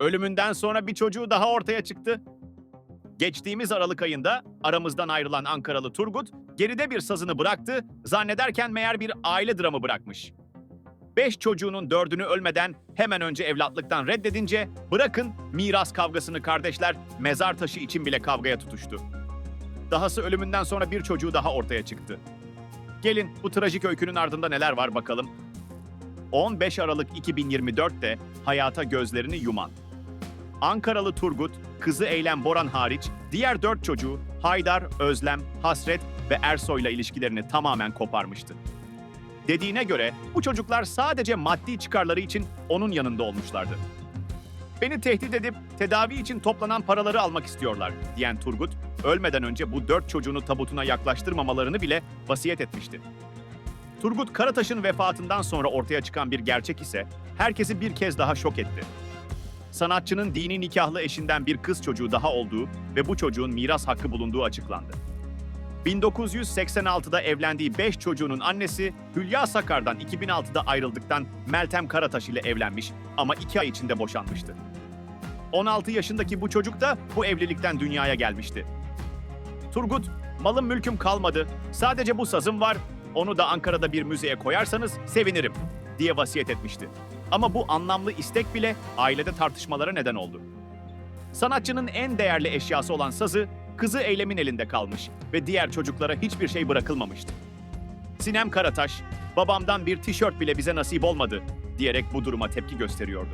Ölümünden sonra bir çocuğu daha ortaya çıktı. Geçtiğimiz Aralık ayında aramızdan ayrılan Ankaralı Turgut geride bir sazını bıraktı, zannederken meğer bir aile dramı bırakmış. Beş çocuğunun dördünü ölmeden hemen önce evlatlıktan reddedince bırakın miras kavgasını kardeşler mezar taşı için bile kavgaya tutuştu. Dahası ölümünden sonra bir çocuğu daha ortaya çıktı. Gelin bu trajik öykünün ardında neler var bakalım. 15 Aralık 2024'te hayata gözlerini yuman. Ankaralı Turgut, kızı Eylem Boran hariç diğer dört çocuğu Haydar, Özlem, Hasret ve Ersoy'la ilişkilerini tamamen koparmıştı. Dediğine göre bu çocuklar sadece maddi çıkarları için onun yanında olmuşlardı. Beni tehdit edip tedavi için toplanan paraları almak istiyorlar diyen Turgut, ölmeden önce bu dört çocuğunu tabutuna yaklaştırmamalarını bile vasiyet etmişti. Turgut Karataş'ın vefatından sonra ortaya çıkan bir gerçek ise herkesi bir kez daha şok etti. Sanatçının dini nikahlı eşinden bir kız çocuğu daha olduğu ve bu çocuğun miras hakkı bulunduğu açıklandı. 1986'da evlendiği 5 çocuğunun annesi Hülya Sakar'dan 2006'da ayrıldıktan Meltem Karataş ile evlenmiş ama 2 ay içinde boşanmıştı. 16 yaşındaki bu çocuk da bu evlilikten dünyaya gelmişti. Turgut, malım mülküm kalmadı, sadece bu sazım var, onu da Ankara'da bir müzeye koyarsanız sevinirim diye vasiyet etmişti. Ama bu anlamlı istek bile ailede tartışmalara neden oldu. Sanatçının en değerli eşyası olan sazı kızı Eylem'in elinde kalmış ve diğer çocuklara hiçbir şey bırakılmamıştı. Sinem Karataş, babamdan bir tişört bile bize nasip olmadı diyerek bu duruma tepki gösteriyordu.